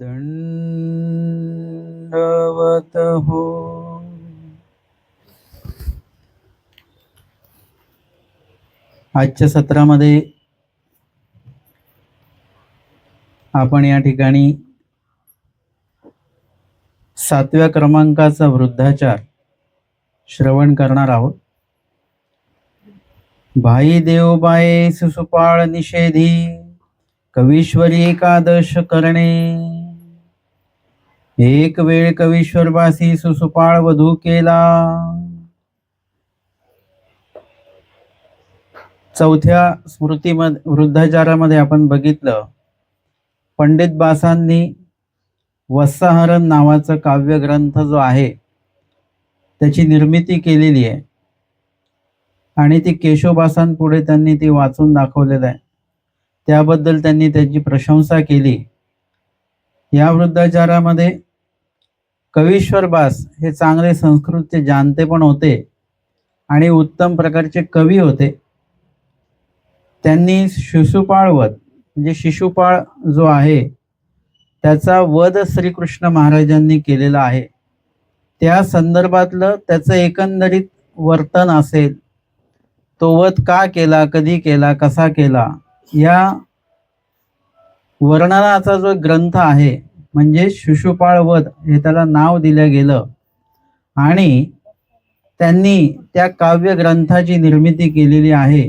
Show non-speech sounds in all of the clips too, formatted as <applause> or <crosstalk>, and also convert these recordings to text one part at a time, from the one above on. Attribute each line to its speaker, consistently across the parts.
Speaker 1: दंडवत हो। आजच्या सत्रामध्ये आपण या ठिकाणी सातव्या क्रमांकाचा वृद्धाचार श्रवण करणार आहोत. भाई देवबाये सुसुपाळ निषेधी कवीश्वरी एकादश करणे. एक वेळ कवीश्वरवासी सुसुपाळ वधू केला. चौथ्या स्मृतीमध्ये वृद्धाचारामध्ये आपण बघितलं पंडित बासांनी वत्साहरण नावाचा काव्यग्रंथ जो आहे त्याची निर्मिती केलेली आहे. आणि ती केशोबासांपुढे त्यांनी ती वाचून दाखवलेलं आहे. त्याबद्दल त्यांनी त्याची प्रशंसा केली. या वृद्धाचारामध्ये कवीश्वर बास हे चांगले संस्कृतचे जाणते पण होते आणि उत्तम प्रकारचे कवी होते. त्यांनी शिशुपाळ वध म्हणजे शिशुपाळ जो आहे त्याचा वध श्रीकृष्ण महाराजांनी केलेला आहे. त्या संदर्भातलं त्याचं एकंदरीत वर्तन असेल तो वध का केला कधी केला कसा केला या वर्णनाचा जो ग्रंथ आहे म्हणजे शिशुपाळ वध हे त्याला नाव दिलं गेलं. आणि त्यांनी त्या काव्य ग्रंथाची निर्मिती केलेली आहे.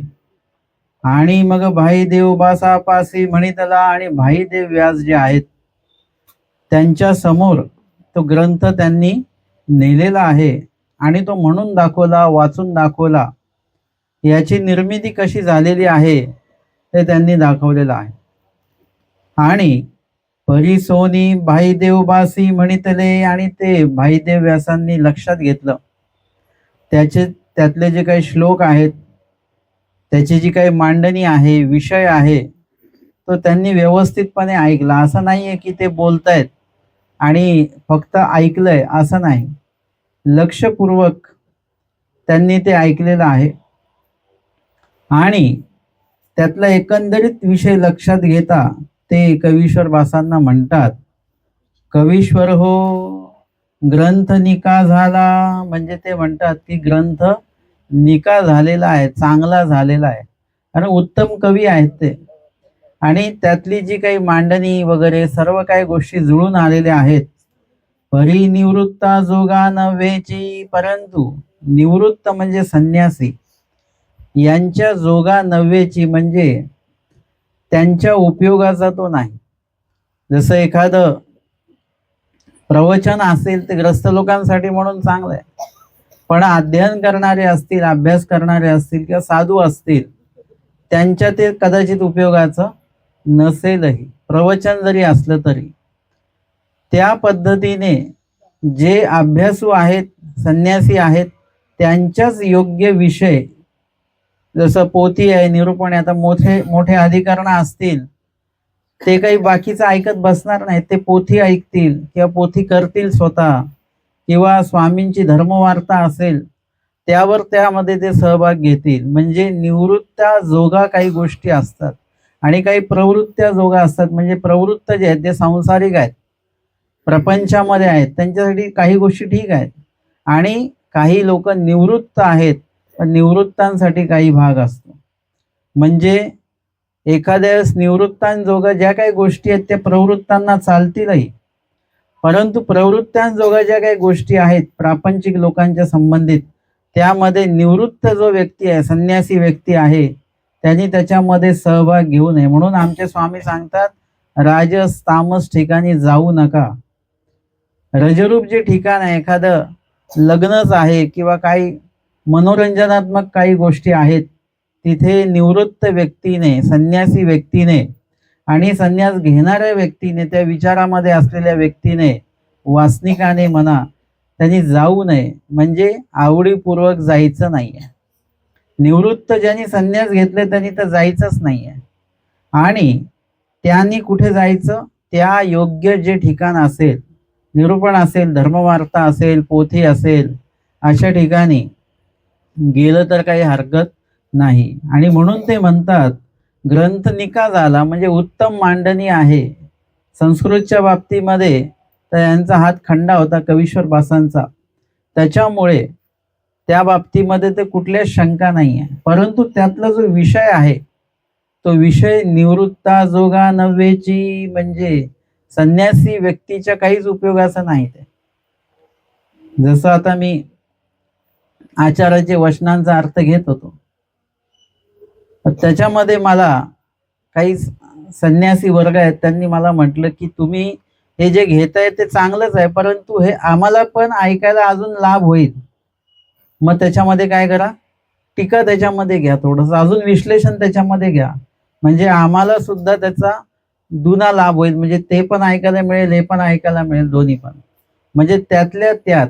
Speaker 1: आणि मग भाईदेव बासापासी म्हणितला आणि भाईदेव व्यास जे आहेत त्यांच्यासमोर तो ग्रंथ त्यांनी नेलेला आहे. आणि तो म्हणून दाखवला वाचून दाखवला याची निर्मिती कशी झालेली आहे ते त्यांनी दाखवलेलं आहे. आणि परिसोनी भाईदेव बासी म्हणितले आणि ते भाईदेव व्यासांनी लक्षात घेतलं. त्याचे त्यातले जे काही श्लोक आहेत त्याची जी काही मांडणी आहे विषय आहे तो त्यांनी व्यवस्थितपणे ऐकला. असं नाहीये की ते बोलतायत आणि फक्त ऐकलंय असं नाही. लक्षपूर्वक त्यांनी ते ऐकलेलं आहे. आणि त्यातला एकंदरीत विषय लक्षात घेता ते कवीश्वर बासांना म्हणतात कवीश्वर हो ग्रंथ निका झाला. म्हणजे ते म्हणतात की ग्रंथ निका झालेला आहे चांगला झालेला आहे. कारण उत्तम कवी आहेत ते. आणि त्यातली जी काही मांडणी वगैरे सर्व काही गोष्टी जुळून आलेल्या आहेत. परिनिवृत्ता जोगा नव्हेची परंतु निवृत्त म्हणजे संन्यासी. यांच्या जोगा नव्हेची म्हणजे त्यांच्या उपयोगाचा तो नाही. जसं एखादं प्रवचन असेल ते ग्रस्त लोकांसाठी म्हणून चांगलं आहे पण अध्ययन करणारे असतील अभ्यास करणारे असतील किंवा साधू असतील त्यांच्या ते कदाचित उपयोगाचं नसेलही. प्रवचन जरी असलं तरी. त्या पद्धतीने जे अभ्यासू आहेत संन्यासी आहेत त्यांच्याच योग्य विषय जसं पोथी आहे निरूपण आहे आता मोठे मोठे अधिकारणं असतील ते काही बाकीचं ऐकत बसणार नाहीत ते पोथी ऐकतील किंवा पोथी करतील स्वतः किंवा स्वामींची धर्मवार्ता असेल त्यावर त्यामध्ये ते सहभाग घेतील. म्हणजे निवृत्त्या जोगा काही गोष्टी असतात. आणि काही प्रवृत्त्या जोगा असतात. म्हणजे प्रवृत्त जे आहेत ते सांसारिक आहेत. प्रपंचामध्ये आहेत. त्यांच्यासाठी काही गोष्टी ठीक आहेत. आणि काही लोक निवृत्त आहेत. पण निवृत्तांसाठी काही भाग असतो. म्हणजे एखाद्या वेळेस निवृत्तांजोगा ज्या काही गोष्टी आहेत त्या प्रवृत्तांना चालतीलही. परंतु प्रवृत्तांजोगा ज्या काही गोष्टी आहेत प्रापंचिक लोकांच्या संबंधित त्यामध्ये निवृत्त जो व्यक्ती आहे संन्यासी व्यक्ती आहे त्यांनी त्याच्यामध्ये सहभाग घेऊ नये. म्हणून आमचे स्वामी सांगतात राजस तामस ठिकाणी जाऊ नका. रजरूप जे ठिकाण आहे एखादं लग्नच आहे किंवा काही मनोरंजनात्मक काही गोष्टी आहेत तिथे निवृत्त व्यक्तीने संन्यासी व्यक्तीने आणि संन्यास घेणाऱ्या व्यक्तीने त्या विचारामध्ये असलेल्या व्यक्तीने वासनिकाने म्हणा त्यांनी जाऊ नये. म्हणजे आवडीपूर्वक जायचं नाहीये. निवृत्त ज्यांनी संन्यास घेतले त्यांनी तर जायचंच नाही आहे आणि त्यांनी कुठे जायचं? त्या योग्य जे ठिकाण असेल निरूपण असेल धर्मवार्ता असेल पोथी असेल अशा ठिकाणी गेलं तर काही हरकत नाही. आणि म्हणून ते म्हणतात ग्रंथ निका झाला म्हणजे उत्तम मांडणी आहे. संस्कृतच्या बाबतीमध्ये तर यांचा हात खंडा होता कवीश्वर बासांचा. त्याच्यामुळे त्या बाबतीमध्ये ते कुठल्याच शंका नाही आहे. परंतु त्यातला जो विषय आहे तो विषय निवृत्ता जोगा नव्हेची म्हणजे संन्यासी व्यक्तीच्या काहीच उपयोगाचा नाही ते. जसं आता मी आचाराचे वचनांचा अर्थ घेत होतो. त्याच्यामध्ये मला काही संन्यासी वर्ग आहेत त्यांनी मला म्हटलं की तुम्ही हे जे घेताय ते चांगलंच आहे परंतु हे आम्हाला पण ऐकायला अजून लाभ होईल. मग त्याच्यामध्ये काय करा? टीका त्याच्यामध्ये घ्या थोडंसं. अजून विश्लेषण त्याच्यामध्ये घ्या. म्हणजे आम्हाला सुद्धा त्याचा दुना लाभ होईल. म्हणजे ते पण ऐकायला मिळेल हे पण ऐकायला मिळेल दोन्ही पण. म्हणजे त्यातल्या त्यात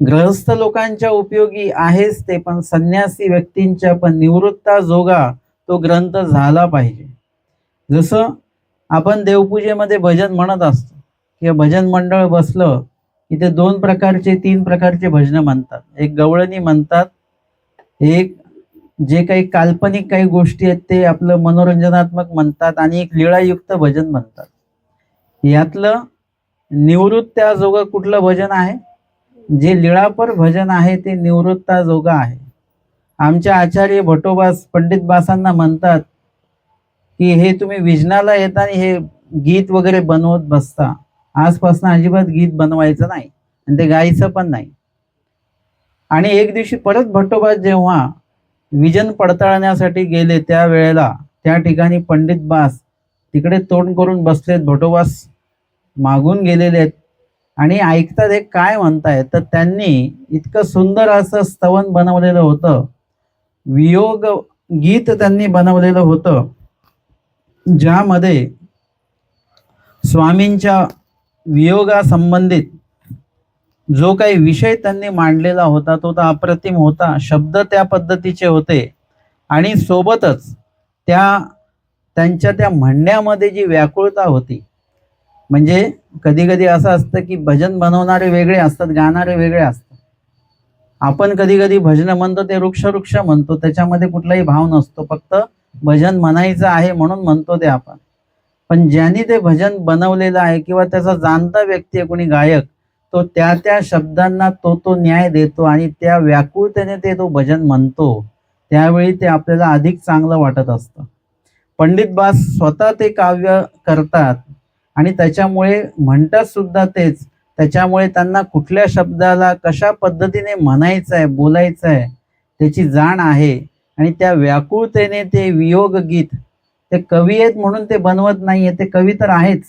Speaker 1: ग्रहस्थ लोकांच्या उपयोगी आहेच ते पण संन्यासी व्यक्तींच्या पण निवृत्ता जोगा तो ग्रंथ झाला पाहिजे. जसं आपण देवपूजेमध्ये भजन म्हणत असतो किंवा भजन मंडळ बसलं की ते दोन प्रकारचे तीन प्रकारचे भजनं म्हणतात. एक गवळणी म्हणतात एक जे काही काल्पनिक काही गोष्टी आहेत ते आपलं मनोरंजनात्मक म्हणतात आणि एक लीळायुक्त भजन म्हणतात. यातलं निवृत्त्याजोगं कुठलं भजन आहे? जे लीळापर भजन आहे ते निवृत्ताजोगा आहे. आमच्या आचार्य भटोबास पंडित बासांना म्हणतात की हे तुम्ही विजनाला येताना हे गीत वगैरे बनवत बसता. आजपासून अजिबात गीत बनवायचं नाही आणि ते गायचं पण नाही. आणि एक दिवशी परत भट्टोबा जेव्हा विजन पडताळण्यासाठी गेले त्या वेळेला त्या ठिकाणी पंडित बास तिकडे तोंड करून बसलेत. भटोबास मागून गेलेले आहेत. आणि ऐकतात हे काय म्हणतायत? तर त्यांनी इतकं सुंदर असं स्तवन बनवलेलं होतं. वियोग गीत त्यांनी बनवलेलं होतं ज्यामध्ये स्वामींच्या वियोगासंबंधित जो काही विषय त्यांनी मांडलेला होता तो तर अप्रतिम होता. शब्द त्या पद्धतीचे होते. आणि सोबतच त्या त्यांच्या त्या म्हणण्यामध्ये जी व्याकुळता होती म्हणजे कधी कधी असं असतं की भजन बनवणारे वेगळे असतात गाणारे वेगळे असतात. आपण कधी कधी भजन म्हणतो ते वृक्ष वृक्ष म्हणतो त्याच्यामध्ये कुठलाही भाव नसतो फक्त भजन म्हणायचं आहे म्हणून म्हणतो ते आपण. पण ज्यांनी ते भजन बनवलेलं आहे किंवा त्याचा जाणता व्यक्ती आहे कोणी गायक तो त्या त्या शब्दांना तो तो न्याय देतो आणि त्या व्याकुळतेने ते तो भजन म्हणतो त्यावेळी ते आपल्याला अधिक चांगलं वाटत असतं. पंडित बास स्वतः ते काव्य करतात आणि त्याच्यामुळे म्हणतात सुद्धा तेच. त्याच्यामुळे त्यांना कुठल्या शब्दाला कशा पद्धतीने म्हणायचं आहे बोलायचं आहे त्याची जाण आहे. आणि त्या व्याकुळतेने ते वियोग गीत ते कवी आहेत म्हणून ते बनवत नाहीये ते कवी तर आहेच.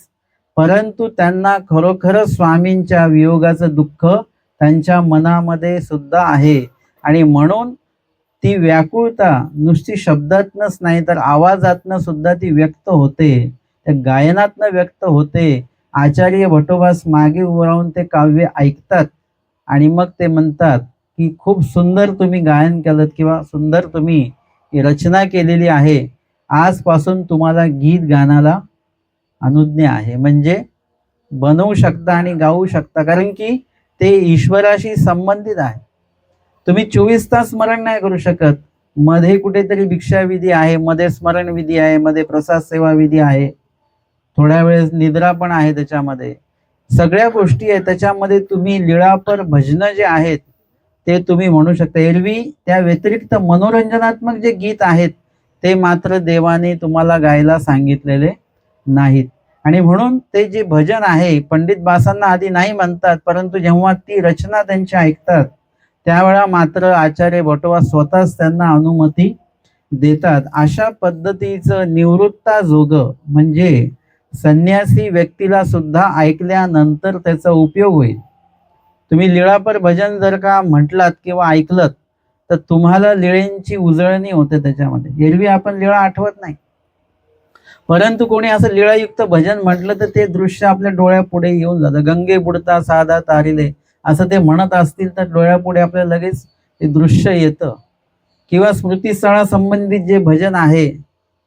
Speaker 1: परंतु त्यांना खरोखरच स्वामींच्या वियोगाचं दुःख त्यांच्या मनामध्ये सुद्धा आहे. आणि म्हणून ती व्याकुळता नुसती शब्दातनच नाही तर आवाजातनं सुद्धा ती व्यक्त होते. त्या गायनातनं व्यक्त होते. आचार्य भटोबास मागे उभं राहून ते काव्य ऐकतात आणि मग ते म्हणतात की खूप सुंदर तुम्ही गायन केलं किंवा सुंदर तुम्ही रचना केलेली आहे. आजपासून तुम्हाला गीत गाण्याला अनुज्ञा आहे. म्हणजे बनवू शकता आणि गाऊ शकता. कारण की ते ईश्वराशी संबंधित आहे. तुम्ही चोवीस तास स्मरण नाही करू शकत. मध्ये कुठेतरी भिक्षा विधी आहे मध्ये स्मरण विधी आहे मध्ये प्रसाद सेवा विधी आहे. थोड्या वेळेस निद्रा पण आहे त्याच्यामध्ये. सगळ्या गोष्टी आहेत त्याच्यामध्ये तुम्ही लिळापर भजनं जे आहेत ते तुम्ही म्हणू शकता. एरवी त्या व्यतिरिक्त मनोरंजनात्मक जे गीत आहेत ते मात्र देवाने तुम्हाला गायला सांगितलेले नाहीत. आणि म्हणून ते जे भजन आहे पंडित बासांना आधी नाही म्हणतात परंतु जेव्हा ती रचना त्यांची ऐकतात त्यावेळा मात्र आचार्य बटोबा स्वतःच त्यांना अनुमती देतात. अशा पद्धतीचं निवृत्ता जोग म्हणजे संन्यासी व्यक्तीला सुद्धा ऐकल्यानंतर त्याचा उपयोग होईल. तुम्ही लिळापर भजन जर का म्हटलात किंवा ऐकलं तर तुम्हाला लिळेंची उजळणी होते त्याच्यामध्ये. एरवी आपण लिळा आठवत नाही. परंतु कोणी असं लिळायुक्त भजन म्हटलं तर ते दृश्य आपल्या डोळ्यापुढे येऊन जातं. गंगे बुडता साधा तारिले असं ते म्हणत असतील तर डोळ्यापुढे आपल्याला लगेच ते दृश्य येतं. किंवा स्मृतीस्थळासंबंधित जे भजन आहे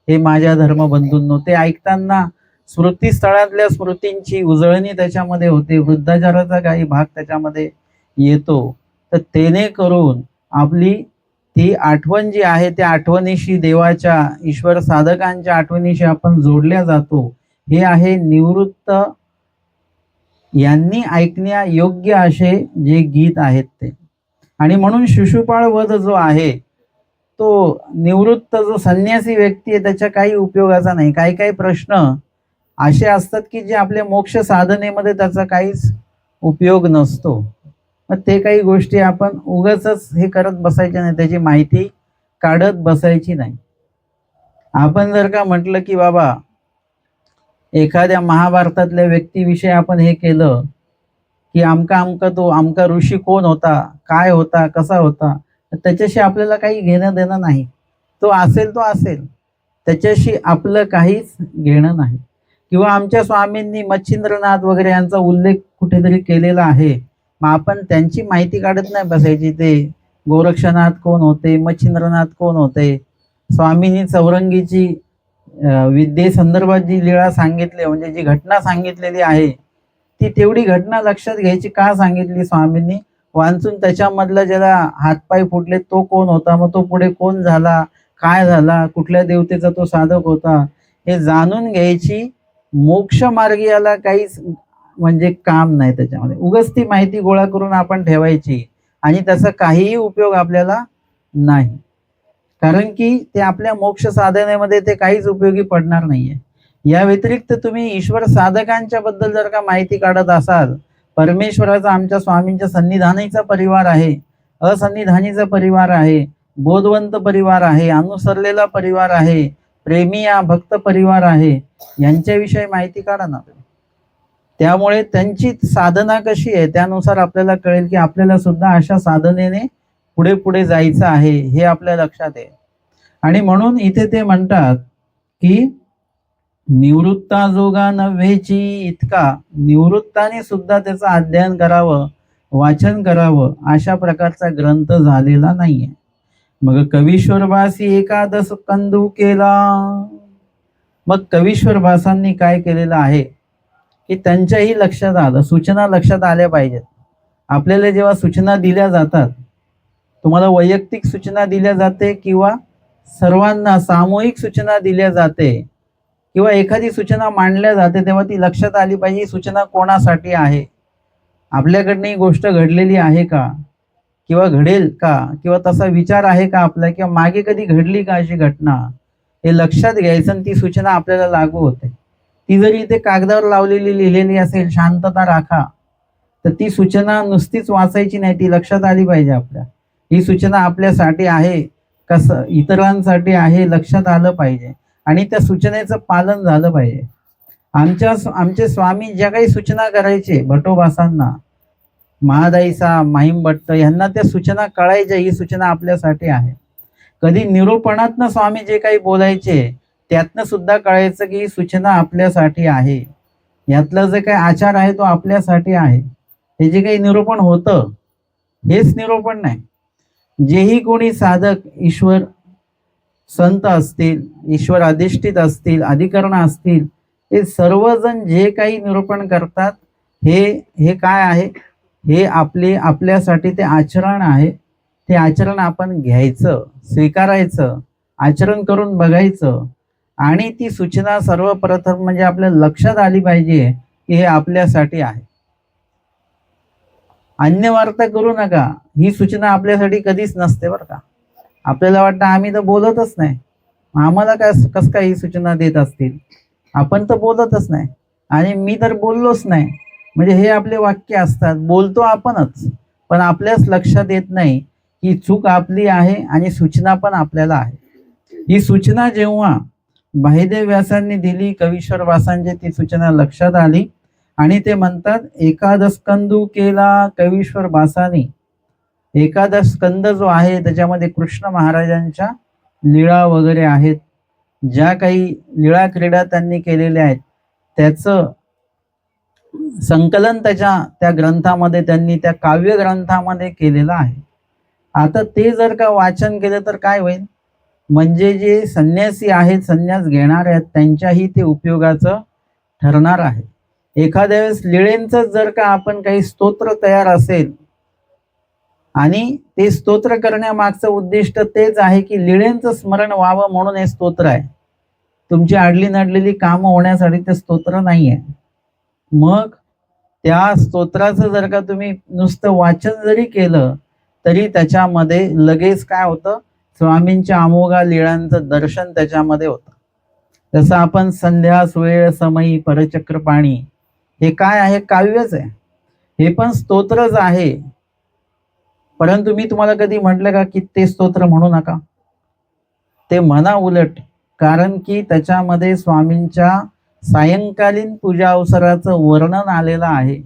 Speaker 1: हे माझ्या धर्मबंधूंनो ते ऐकताना स्मृतीस्थळातल्या स्मृतींची उजळणी त्याच्यामध्ये होते वृद्धाचाराचा काही भाग त्याच्यामध्ये येतो. तर तेने करून आपली ती आठवण जी आहे त्या आठवणीशी देवाच्या ईश्वर साधकांच्या आठवणीशी आपण जोडल्या जातो. हे आहे निवृत्त यांनी ऐकण्या योग्य असे जे गीत आहेत ते. आणि म्हणून शिशुपाळ वध जो आहे तो निवृत्त जो संन्यासी व्यक्ती आहे त्याच्या काही उपयोगाचा नाही. काही काही प्रश्न असे असतात की जे आपल्या मोक्ष साधनेमध्ये त्याचा काहीच उपयोग नसतो. मग ते काही गोष्टी आपण उगाच हे करत बसायच्या नाही त्याची माहिती काढत बसायची नाही. आपण जर का म्हटलं की बाबा एखाद्या महाभारतातल्या व्यक्तीविषयी आपण हे केलं की आमका आमका तो आमका ऋषी कोण होता काय होता कसा होता त्याच्याशी आपल्याला काही घेणं देणं नाही. तो असेल तो असेल. त्याच्याशी आपलं काहीच घेणं नाही. किंवा आमच्या स्वामींनी मच्छिंद्रनाथ वगैरे यांचा उल्लेख कुठेतरी केलेला आहे. मग आपण त्यांची माहिती काढत नाही बसायची ते. गोरक्षनाथ कोण होते? मच्छिंद्रनाथ कोण होते? स्वामींनी चौरंगीची विद्येसंदर्भात जी लीळा सांगितली म्हणजे जी घटना सांगितलेली आहे ती तेवढी घटना लक्षात घ्यायची का सांगितली स्वामींनी? वाचून त्याच्यामधला ज्याला हातपाय फुटले तो कोण होता? मग तो पुढे कोण झाला? काय झाला? कुठल्या देवतेचा तो साधक होता? हे जाणून घ्यायची मोक्ष मार्गी याला काहीच म्हणजे काम नाही त्याच्यामध्ये. उगच ती माहिती गोळा करून आपण ठेवायची आणि त्याचा काहीही उपयोग आपल्याला नाही. कारण की ते आपल्या मोक्ष साधनेमध्ये ते काहीच उपयोगी पडणार नाहीये. या व्यतिरिक्त तुम्ही ईश्वर साधकांच्या बद्दल जर का माहिती काढत असाल परमेश्वराचा आमच्या स्वामींच्या सन्निधानीचा परिवार आहे असन्निधानीचा परिवार आहे बोधवंत परिवार आहे अनुसरलेला परिवार आहे प्रेमी या भक्त परिवार आहे यांच्याविषयी माहिती काढा ना. तुम्ही त्यामुळे त्यांची साधना कशी आहे त्यानुसार आपल्याला कळेल की आपल्याला सुद्धा अशा साधनेने पुढे पुढे जायचं आहे हे आपल्या लक्षात आहे. आणि म्हणून इथे ते म्हणतात की निवृत्ता जोगा नव्हेची इतका निवृत्ताने सुद्धा त्याचं अध्ययन करावं वाचन करावं अशा प्रकारचा ग्रंथ झालेला नाहीये. मग कवीश्वरभासी एकादश कंदू केला. मग कवीश्वर भासांनी काय केलेलं आहे? की त्यांच्याही लक्षात आलं सूचना लक्षात आल्या पाहिजेत. आपल्याला जेव्हा सूचना दिल्या जातात तुम्हाला वैयक्तिक सूचना दिल्या जाते किंवा सर्वांना सामूहिक सूचना दिल्या जाते किंवा एखादी सूचना मांडल्या जाते तेव्हा ती लक्षात आली पाहिजे सूचना कोणासाठी आहे? आपल्याकडनं ही गोष्ट घडलेली आहे का? किंवा घडेल का? किंवा तसा विचार आहे का आपला? किंवा मागे कधी घडली का अशी घटना? हे लक्षात घ्यायचं आणि ती सूचना आपल्याला लागू होते. ती जरी इथे कागदावर लावलेली लिहिलेली असेल शांतता राखा. तर ती सूचना नुसतीच वाचायची नाही ती लक्षात आली पाहिजे आपल्या. ही सूचना आपल्यासाठी आहे कसं इतरांसाठी आहे लक्षात आलं पाहिजे. आणि त्या सूचनेचं पालन झालं पाहिजे. आमच्या आमचे स्वामी ज्या काही सूचना करायचे भटोबासांना महादाईसा माहीम भट्ट यांना त्या सूचना कळायच्या ही सूचना आपल्यासाठी आहे. कधी निरूपणातनं स्वामी जे काही बोलायचे त्यातनं सुद्धा कळायचं की ही सूचना आपल्यासाठी आहे. यातलं जे काही आचार आहे तो आपल्यासाठी आहे. हे जे काही निरूपण होतं हेच निरूपण नाही. जेही कोणी साधक ईश्वर संत असतील ईश्वर अधिष्ठित असतील अधिकरण असतील हे सर्वजण जे काही निरूपण करतात हे हे काय आहे? हे आपले आपल्यासाठी ते आचरण आहे. ते आचरण आपण घ्यायचं स्वीकारायचं आचरण करून बघायचं. आणि ती सूचना सर्वप्रथम म्हणजे आपल्या लक्षात आली पाहिजे की हे आपल्यासाठी आहे. अन्य वार्ता करू नका. ही सूचना आपल्यासाठी कधीच नसते बरं का. आपल्याला वाटतं आम्ही तर बोलतच नाही. आम्हाला काय कस काय ही सूचना देत असतील? आपण तर बोलतच नाही. आणि मी तर बोललोच नाही. म्हणजे हे आपले वाक्य असतात. बोलतो आपणच पण आपल्याच लक्षात येत नाही. की चूक आपली आहे आणि सूचना पण आपल्याला आहे. ही सूचना जेव्हा भाईदेव व्यासांनी दिली कवीश्वर वासांची ती सूचना लक्षात आली आणि ते म्हणतात एकादश कंदू केला कवीश्वर भासानी एकादश स्कंद जो आहे त्याच्यामध्ये कृष्ण महाराजांच्या लीळा वगैरे आहेत. ज्या काही लीळा क्रीडा त्यांनी केलेल्या आहेत त्याचं संकलन त्याच्या त्या ग्रंथामध्ये त्यांनी त्या काव्य ग्रंथामध्ये केलेलं आहे. आता ते जर का वाचन केलं तर काय होईल? म्हणजे जे संन्यासी आहेत संन्यास घेणारे आहेत त्यांच्याही ते उपयोगाचं ठरणार आहे. एखाद्या वेळेस लिळेंचं जर का आपण काही स्तोत्र तयार असेल आणि ते स्तोत्र करण्यामागचं उद्दिष्ट तेच आहे की लिळेंचं स्मरण व्हावं म्हणून हे स्तोत्र आहे. तुमची आडली नडलेली कामं होण्यासाठी ते स्तोत्र नाही आहे मग त्या स्तोत्राचं जर का तुम्ही नुसतं वाचन जरी केलं तरी त्याच्यामध्ये लगेच काय होतं? स्वामींच्या अमोघा लीळांचं दर्शन त्याच्यामध्ये होतं. जसं आपण संध्या सुवेळ समयी परचक्र पाणी हे काय आहे? काव्यच आहे. हे पण स्तोत्रच आहे. परंतु मी तुम्हाला कधी म्हटलं का की ते स्तोत्र म्हणू नका? ते म्हणा उलट. कारण की त्याच्यामध्ये स्वामींच्या सायंकालीन पूजा अवसराचं वर्णन आलेलं आहे.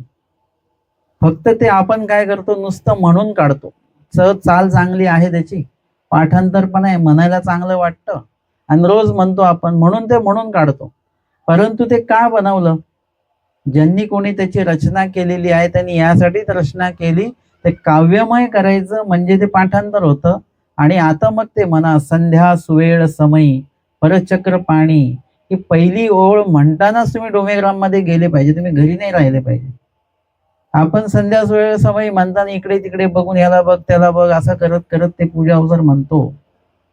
Speaker 1: फक्त ते आपण काय करतो नुसतं म्हणून काढतो. सहज चाल चांगली आहे त्याची. पाठांतर पण आहे म्हणायला चांगलं वाटतं. आणि रोज म्हणतो आपण म्हणून ते म्हणून काढतो. परंतु ते का बनवलं? ज्यांनी कोणी त्याची रचना केलेली आहे त्यांनी यासाठीच रचना केली. ते काव्यमय करायचं म्हणजे ते पाठांतर होतं. आणि आता मग ते म्हणा संध्या सुवेळ समयी परचक्र पाणी की पहिली ओळ म्हणतानाच तुम्ही डोमेग्राममध्ये गेले पाहिजे तुम्ही घरी नाही राहिले पाहिजे. आपण संध्यास वेळ समय म्हणताना इकडे तिकडे बघून याला बघ त्याला बघ असं करत करत ते पूजा अवसर म्हणतो.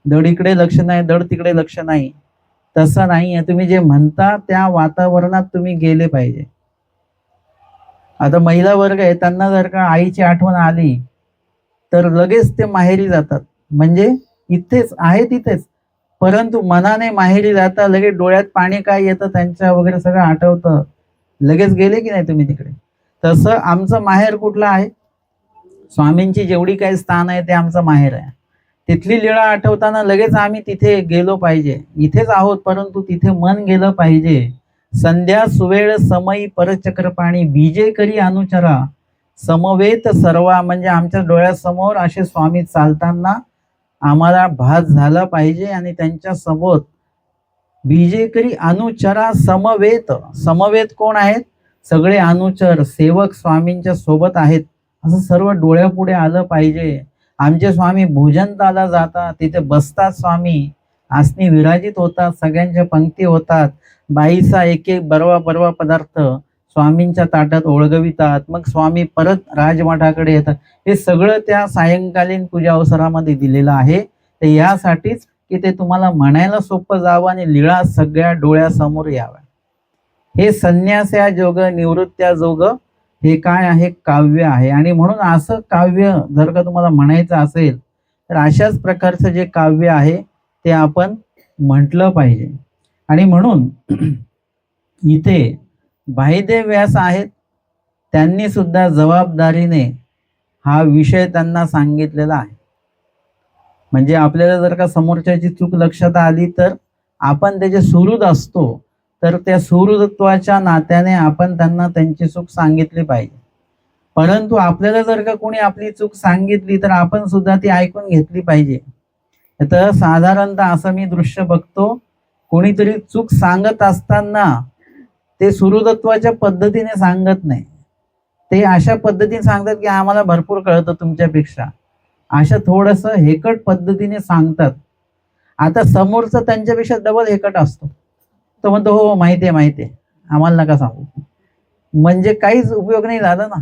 Speaker 1: दड इकडे लक्ष नाही दड तिकडे लक्ष नाही. तसं नाही आहे तुम्ही जे म्हणता त्या वातावरणात तुम्ही गेले पाहिजे. आता महिला वर्ग आहे त्यांना जर का आईची आठवण आली तर लगेच ते माहेरी जातात. म्हणजे इथेच आहे तिथेच. परंतु मनाने माहेरी जाता लगेच डोळ्यात पाणी काय येतं त्यांच्या वगैरे सगळं आठवतं. लगेच गेले की नाही तुम्ही तिकडे? तसं आमचं माहेर कुठलं आहे? स्वामींची जेवढी काही स्थान आहे ते आमचं माहेर आहे. तिथली लीळा आठवताना लगेच आम्ही तिथे गेलो पाहिजे. इथेच आहोत परंतु तिथे मन गेलं पाहिजे. संध्या सुवेळ समयी परचक्र पाणी बीजे करी अनुचरा. समवेत सर्वा म्हणजे आमच्या डोळ्यासमोर असे स्वामी चालताना आम्हाला भास झाला पाहिजे आणि त्यांच्यासमोर बीजेकरी अनुचरा समवेत. समवेत कोण आहेत? सगळे अनुचर सेवक स्वामींच्या सोबत आहेत. असं सर्व डोळ्यापुढे आलं पाहिजे. आमचे स्वामी भोजनताला जातात तिथे बसतात स्वामी. आसनी विराजित होतात सगळ्यांच्या पंक्ती होतात. बाईचा एक एक बरवा बरवा पदार्थ स्वामींच्या ताटात ओळगवितात मग स्वामी परत राजमठाकडे येतात. हे सगळं त्या सायंकालीन पूजा अवसरामध्ये दिलेलं आहे. तर यासाठीच की ते तुम्हाला म्हणायला सोपं जावं आणि लीळा सगळ्या डोळ्यासमोर याव्या. हे संन्यास्या जोग निवृत्त्या जोग हे काय आहे? काव्य आहे. आणि म्हणून असं काव्य जर का तुम्हाला म्हणायचं असेल तर अशाच प्रकारचं जे काव्य आहे ते आपण म्हटलं पाहिजे. आणि म्हणून <clears throat> इथे भाईदेव व्यास आहेत त्यांनी सुद्धा जबाबदारीने हा विषय त्यांना सांगितलेला आहे. म्हणजे आपल्याला जर का समोरच्याची चूक लक्षात आली तर आपण त्याचे सुहृद असतो तर त्या सुहृदत्वाच्या नात्याने आपण त्यांना त्यांची चूक सांगितली पाहिजे. परंतु आपल्याला जर का कोणी आपली चूक सांगितली तर आपण सुद्धा ती ऐकून घेतली पाहिजे. तर साधारणतः असं मी दृश्य बघतो कोणीतरी चूक सांगत असताना ते सुरुदत्वाच्या पद्धतीने सांगत नाही. ते अशा पद्धतीने सांगतात की आम्हाला भरपूर कळतं तुमच्यापेक्षा. अशा थोडस हेकट पद्धतीने सांगतात. आता समोरचा त्यांच्यापेक्षा डबल हेकट असतो. तो म्हणतो हो, हो माहिती आहे माहिती आहे आम्हाला नका सांगू. म्हणजे काहीच उपयोग नाही झाला ना.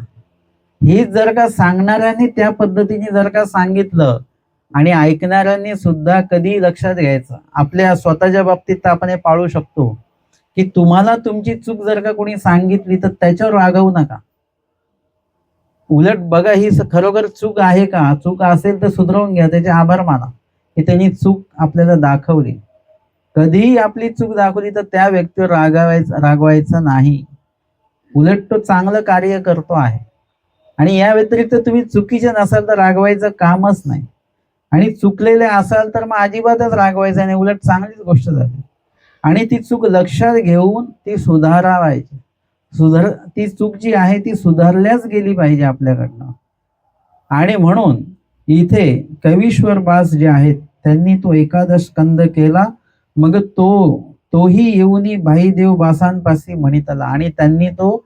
Speaker 1: ही जर का सांगणाऱ्यांनी त्या पद्धतीने जर का सांगितलं आणि ऐकणाऱ्यांनी सुद्धा कधी लक्षात घ्यायचं. आपल्या स्वतःच्या बाबतीत तर आपण हे पाळू शकतो. की तुम्हाला तुमची चूक जर का कोणी सांगितली तर त्याच्यावर रागवू नका. उलट बघा ही खरोखर चूक आहे का? चूक असेल तर सुधरवून घ्या त्याचे आभार माना की त्यांनी चूक आपल्याला दाखवली. कधीही आपली चूक दाखवली तर त्या व्यक्तीवर रागावायचं रागवायचं नाही. उलट तो चांगलं कार्य करतो आहे. आणि या व्यतिरिक्त तुम्ही चुकीचे नसाल तर रागवायचं कामच नाही. आणि चुकलेले असाल तर मग अजिबातच रागवायचं नाही. उलट चांगलीच गोष्ट झाली. आणि ती चूक लक्षात घेऊन ती सुधारावायची. सुधार ती चूक जी आहे ती सुधारल्याच गेली पाहिजे आपल्याकडनं. आणि म्हणून इथे कवीश्वर बास जे आहेत त्यांनी तो एकादश कंद केला. मग तो तोही येऊनी भाईदेव बासांपासी म्हणितला आणि त्यांनी तो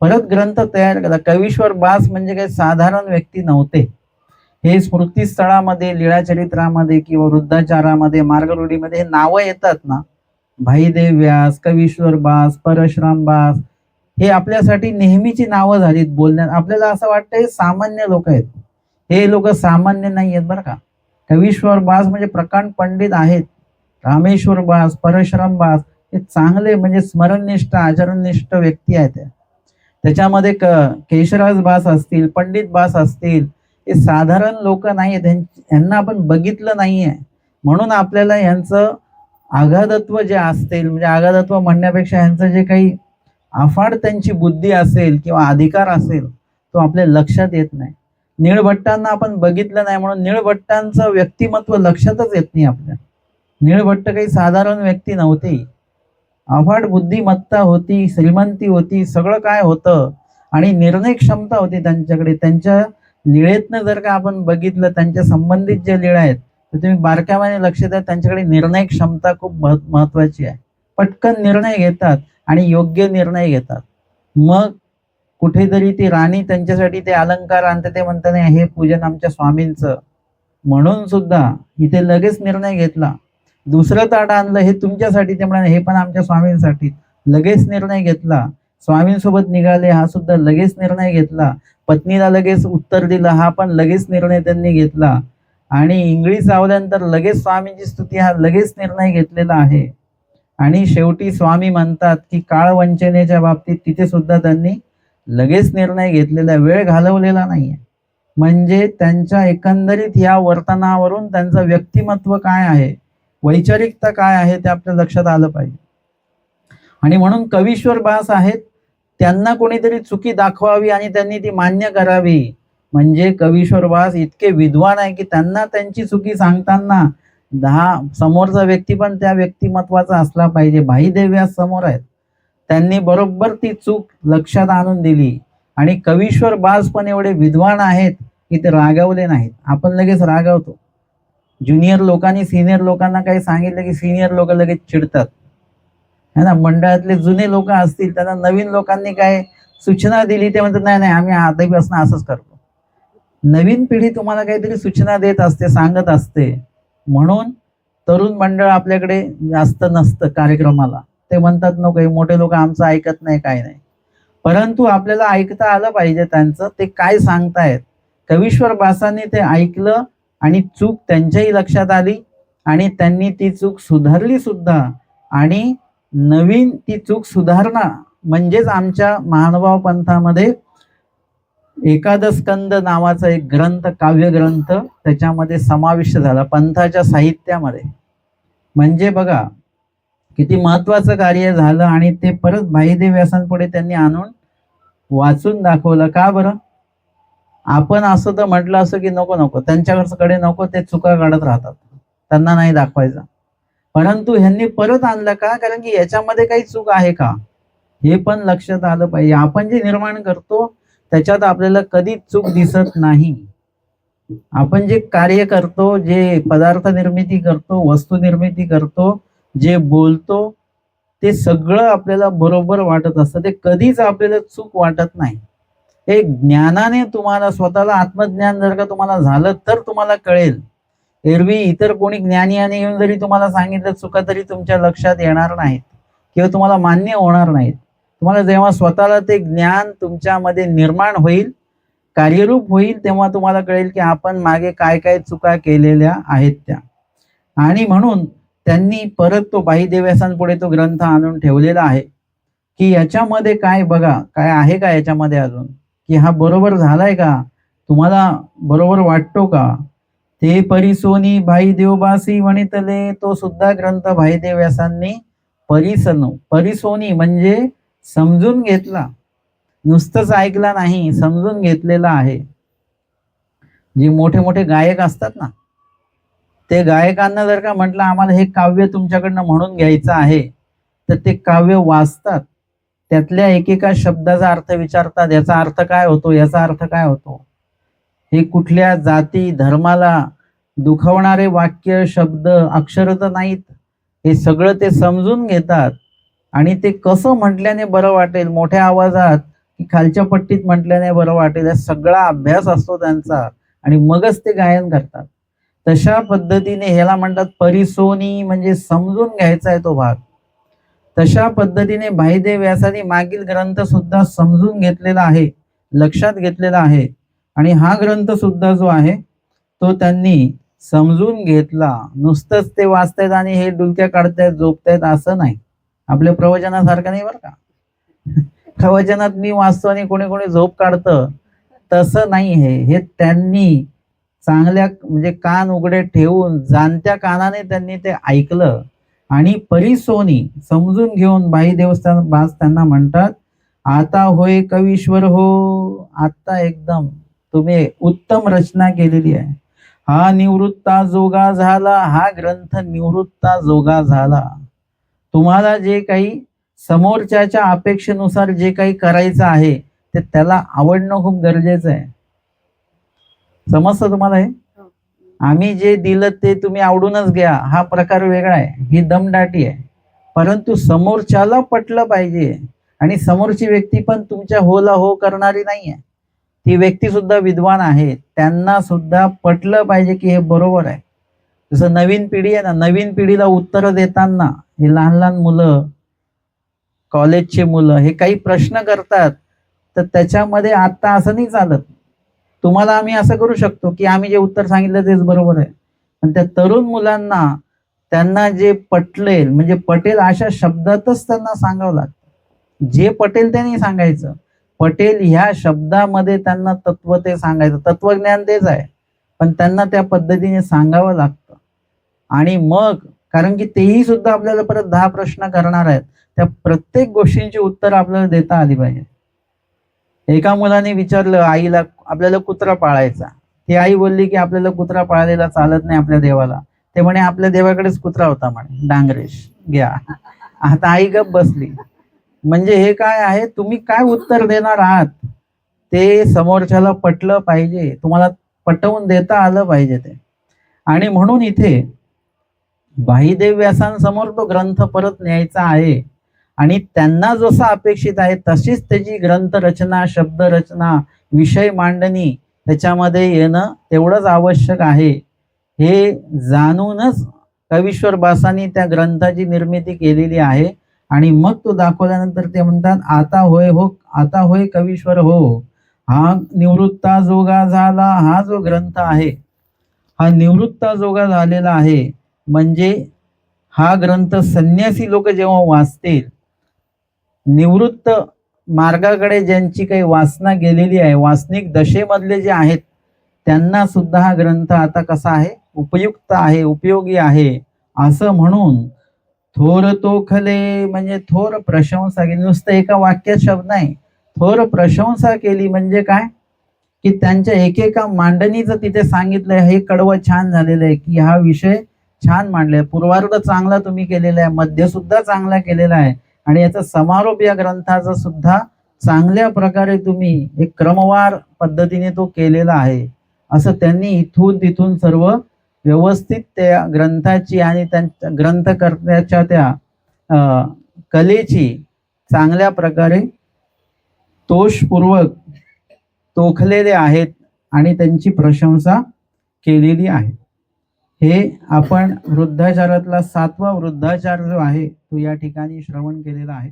Speaker 1: परत ग्रंथ तयार केला. कवीश्वर बास म्हणजे काही साधारण व्यक्ती नव्हते. हे स्मृतीस्थळामध्ये लीळाचरित्रामध्ये किंवा वृद्धाचारामध्ये मार्गरूढीमध्ये हे नावं येतात ना. भाईदेव व्यास कवीश्वर बास परशुराम बास हे आपल्यासाठी नेहमीची नावं झालीत बोलण्यात. आपल्याला असं वाटतं हे सामान्य लोक आहेत. हे लोक सामान्य नाही आहेत बरं का. कवीश्वर बास म्हणजे प्रकांड पंडित आहेत. रामेश्वर बास परशुराम बास हे चांगले म्हणजे स्मरणनिष्ठ आचरणनिष्ठ व्यक्ती आहेत त्याच्यामध्ये क केशराज बास असतील पंडित बास असतील हे साधारण लोक नाही आहेत यांना आपण बघितलं नाहीये. म्हणून आपल्याला यांचं अगाधत्व जे असतील म्हणजे आघादत्व म्हणण्यापेक्षा यांचं जे काही अफाट त्यांची बुद्धी असेल किंवा अधिकार असेल तो आपल्या लक्षात येत नाही. निळभट्टांना आपण बघितलं नाही म्हणून निळभट्टांचं व्यक्तिमत्व लक्षातच येत नाही आपल्या. निळभट्ट काही साधारण व्यक्ती नव्हती. अफाट बुद्धिमत्ता होती श्रीमंती होती सगळं काय होतं आणि निर्णय क्षमता होती त्यांच्याकडे. त्यांच्या लिळेतनं जर का आपण बघितलं त्यांच्या संबंधित ज्या लिळा आहेत तर तुम्ही बारकाव्याने लक्ष द्या. त्यांच्याकडे निर्णय क्षमता खूप महत्वाची आहे. पटकन निर्णय घेतात आणि योग्य निर्णय घेतात. मग कुठेतरी ती राणी त्यांच्यासाठी ते अलंकार आणते ते म्हणतात "नाही, हे पूजन आमच्या स्वामींचं. म्हणून सुद्धा इथे लगेच निर्णय घेतला. दुसरं ताट आणलं हे तुमच्यासाठी ते म्हणाले हे पण आमच्या स्वामींसाठी. लगेच निर्णय घेतला. स्वामींसोबत निघाले हा सुद्धा लगेच निर्णय घेतला. पत्नीला लगेच उत्तर दिलं हा पण लगेच निर्णय त्यांनी घेतला. आणि इंगळी चावल्यानंतर लगेच स्वामींची स्तुती हा लगेच निर्णय घेतलेला आहे. आणि शेवटी स्वामी म्हणतात की काळ वंचनेच्या बाबतीत तिथे सुद्धा त्यांनी लगेच निर्णय घेतलेला वेळ घालवलेला नाहीये. म्हणजे त्यांच्या एकंदरीत या वर्तनावरून त्यांचं व्यक्तिमत्व काय आहे वैचारिकता काय आहे ते आपल्या लक्षात आलं पाहिजे. आणि म्हणून कवीश्वर बास आहेत त्यांना कोणीतरी चुकी दाखवावी आणि त्यांनी ती मान्य करावी. म्हणजे कवीश्वर बास इतके विद्वान आहे की त्यांना त्यांची चुकी सांगताना दहा समोरचा व्यक्ती पण त्या व्यक्तिमत्वाचा असला पाहिजे. भाईदेव व्यास समोर आहेत. त्यांनी बरोबर ती चूक लक्षात आणून दिली. आणि कवीश्वर बास पण एवढे विद्वान आहेत की ते रागावले नाहीत. आपण लगेच रागावतो. ज्युनियर लोकांनी सिनियर लोकांना काही सांगितलं की सिनियर लोक लगेच चिडतात. है ना? मंडळातले जुने लोक असतील त्यांना नवीन लोकांनी काय सूचना दिली ते म्हणतात नाही नाही आम्ही आतापासून असंच करतो. नवीन पिढी तुम्हाला काहीतरी सूचना देत असते सांगत असते. म्हणून तरुण मंडळ आपल्याकडे जास्त नसतं कार्यक्रमाला. ते म्हणतात नको काही मोठे लोक आमचं ऐकत नाही काय नाही. परंतु आपल्याला ऐकता आलं पाहिजे त्यांचं ते काय सांगतायत. कवीश्वर बासांनी ते ऐकलं आणि चूक त्यांच्याही लक्षात आली आणि त्यांनी ती चूक सुधारली सुद्धा. आणि नवीन ती चूक सुधारणा म्हणजेच आमच्या महानुभाव पंथामध्ये एकादश स्कंद नावाचा एक ग्रंथ काव्य ग्रंथ त्याच्यामध्ये समाविष्ट झाला पंथाच्या साहित्यामध्ये. म्हणजे बघा किती महत्वाचं कार्य झालं आणि ते परत भाईदेव व्यासांपुढे त्यांनी आणून वाचून दाखवलं. का बरं? आपण असं तर म्हटलं असं की नको नको. त्यांच्याकडे नको ते चुका काढत राहतात. त्यांना नाही दाखवायचं. परंतु ह्यांनी परत आणलं का? कारण की याच्यामध्ये काही चूक आहे का? हे पण लक्षात आलं पाहिजे. आपण जे निर्माण करतो त्याच्यात आपल्याला कधीच चूक दिसत नाही. आपण जे कार्य करतो जे पदार्थ निर्मिती करतो वस्तू निर्मिती करतो जे बोलतो ते सगळं आपल्याला बरोबर वाटत असतं. ते कधीच आपल्याला चूक वाटत नाही. हे ज्ञानाने तुम्हाला स्वतःला आत्मज्ञान जर का तुम्हाला झालं तर तुम्हाला कळेल. एरवी इतर कोणी ज्ञानियाने येऊन जरी तुम्हाला सांगितलं चुका तरी तुमच्या लक्षात येणार नाहीत. किंवा तुम्हाला मान्य होणार नाहीत. तुम्हाला जेव्हा स्वतःला ते ज्ञान तुमच्यामध्ये निर्माण होईल कार्यरूप होईल तेव्हा तुम्हाला कळेल की आपण मागे काय काय चुका केलेल्या आहेत त्या. आणि म्हणून त्यांनी परत तो बाई देव्यासांपुढे तो ग्रंथ आणून ठेवलेला आहे की याच्यामध्ये काय बघा काय आहे का याच्यामध्ये अजून? की हा बरोबर झालाय का? तुम्हाला बरोबर वाटतो का? ते परिसोनी भाई देवबासी म्हणितले तो सुद्धा ग्रंथ भाई देव्यासांनी परिसनो परिसोनी म्हणजे समजून घेतला. नुसतंच ऐकला नाही समजून घेतलेला आहे. जे मोठे मोठे गायक असतात ना ते गायकांना जर का म्हटलं आम्हाला हे काव्य तुमच्याकडनं म्हणून घ्यायचं आहे तर ते काव्य वाचतात. त्यातल्या एकेका शब्दाचा अर्थ विचारतात याचा अर्थ काय होतो? याचा अर्थ काय होतो? हे कुठल्या जाती धर्माला दुखवणारे वाक्य शब्द अक्षर तर नाहीत. हे सगळं ते समजून घेतात. आणि ते कसं म्हटल्याने बरं वाटेल? मोठ्या आवाजात की खालच्या पट्टीत म्हटल्याने बरं वाटेल? या सगळा अभ्यास असतो त्यांचा. आणि मगच ते गायन करतात. तशा पद्धतीने ह्याला म्हणतात परिसोनी म्हणजे समजून घ्यायचा आहे तो भाग. तशा पद्धतीने भाईदेव व्यासाने मागील ग्रंथ सुद्धा समजून घेतलेला आहे लक्षात घेतलेला आहे. आणि हा ग्रंथ सुद्धा जो आहे तो त्यांनी समजून घेतला. नुसतंच ते वाचतायत आणि हे डुलक्या काढतायत झोपतायत असं नाही. आपल्या प्रवचनासारखं नाही बरं का? <laughs> प्रवचनात मी वाचतो आणि कोणी कोणी झोप काढतं. तसं नाही हे. हे त्यांनी चांगल्या म्हणजे कान उघडे ठेवून जाणत्या कानाने त्यांनी ते ऐकलं आणि परिसोनी समजून घेऊन बाई देवस्थान बास त्यांना म्हणतात आता होय कवीश्वर हो आता एकदम तुम्ही उत्तम रचना केलेली आहे. हा निवृत्ता जोगा झाला हा ग्रंथ निवृत्ता जोगा झाला. तुम्हाला जे काही समोरच्याच्या अपेक्षेनुसार जे काही करायचं आहे ते त्याला आवडणं खूप गरजेचं आहे. समजतं तुम्हाला हे? आम्ही जे दिलं ते तुम्ही आवडूनच घ्या हा प्रकार वेगळा आहे ही दमदाटी आहे. परंतु समोरच्याला पटलं पाहिजे आणि समोरची व्यक्ती पण तुमच्या होला हो करणारी नाही आहे ती व्यक्ती सुद्धा विद्वान आहे त्यांना सुद्धा पटलं पाहिजे की हे बरोबर आहे. जसं नवीन पिढी आहे ना नवीन पिढीला उत्तर देताना हे लहान लहान मुलं कॉलेजचे मुलं हे काही प्रश्न करतात तर त्याच्यामध्ये आता असं नाही चालत. तुम्हाला आम्ही असं करू शकतो की आम्ही जे उत्तर सांगितलं तेच बरोबर आहे. पण त्या तरुण मुलांना त्यांना जे पटलेल म्हणजे पटेल अशा शब्दातच त्यांना सांगावं लागतं. जे पटेल ते नाही सांगायचं. पटेल ह्या शब्दामध्ये त्यांना तत्व ते सांगायचं. तत्वज्ञान तेच आहे. पण त्यांना त्या पद्धतीने सांगावं लागतं. आणि मग कारण की तेही सुद्धा आपल्याला परत दहा प्रश्न करणार आहेत. त्या प्रत्येक गोष्टींची उत्तर आपल्याला देता आली पाहिजे. एका मुलाने विचारलं आईला आपल्याला कुत्रा पाळायचा. ती आई बोलली की आपल्याला कुत्रा पाळलेला चालत नाही आपल्या देवाला. ते म्हणे आपल्या देवाकडेच कुत्रा होता म्हणे. डांगरेश घ्या. आता आई गप बसली. म्हणजे हे काय आहे? तुम्ही काय उत्तर देणार आहात? ते समोरच्याला पटलं पाहिजे. तुम्हाला पटवून देता आलं पाहिजे ते. आणि म्हणून इथे भाईदेव व्यासांसमोर तो ग्रंथ परत न्यायचा आहे. आणि त्यांना जसं अपेक्षित आहे तशीच त्याची ग्रंथ रचना शब्द रचना विषय मांडणी त्याच्यामध्ये येणं तेवढंच आवश्यक आहे. हे जाणूनच कवीश्वर बासांनी त्या ग्रंथाची निर्मिती केलेली आहे. आणि मग तो दाखवल्यानंतर ते म्हणतात आता होय हो आता होय कवीश्वर हो. हा निवृत्ता जोगा झाला हा जो ग्रंथ आहे हा निवृत्ता जोगा झालेला आहे. म्हणजे हा ग्रंथ संन्यासी लोक जेव्हा वाचतील निवृत्त मार्गाकडे ज्यांची काही वासना गेलेली आहे वासनिक दशेमधले जे आहेत त्यांना सुद्धा हा ग्रंथ आता कसा आहे? उपयुक्त आहे उपयोगी आहे असं म्हणून थोर तोखले म्हणजे थोर प्रशंसा केली. नुसतं एका वाक्यात शब्द नाही. थोर प्रशंसा केली म्हणजे काय? की त्यांच्या एकेका मांडणीचं तिथे सांगितलंय हे कडवं छान झालेलं आहे की हा विषय छान मांडलाय. पूर्वार्ध चांगला तुम्ही केलेला आहे. मध्य सुद्धा चांगला केलेला आहे. आणि याचा समारोप या ग्रंथाचा सुद्धा चांगल्या प्रकारे तुम्ही एक क्रमवार पद्धतीने तो केलेला आहे. असं त्यांनी इथून तिथून सर्व व्यवस्थित त्या ग्रंथाची आणि त्यांच्या ग्रंथकर्त्याच्या त्या कलेची चांगल्या प्रकारे तोषपूर्वक तोखलेले आहेत आणि त्यांची प्रशंसा केलेली आहे. हे आपण वृद्धाचारातला सातवा वृद्धाचार जो आहे तो या ठिकाणी श्रवण केलेला आहे.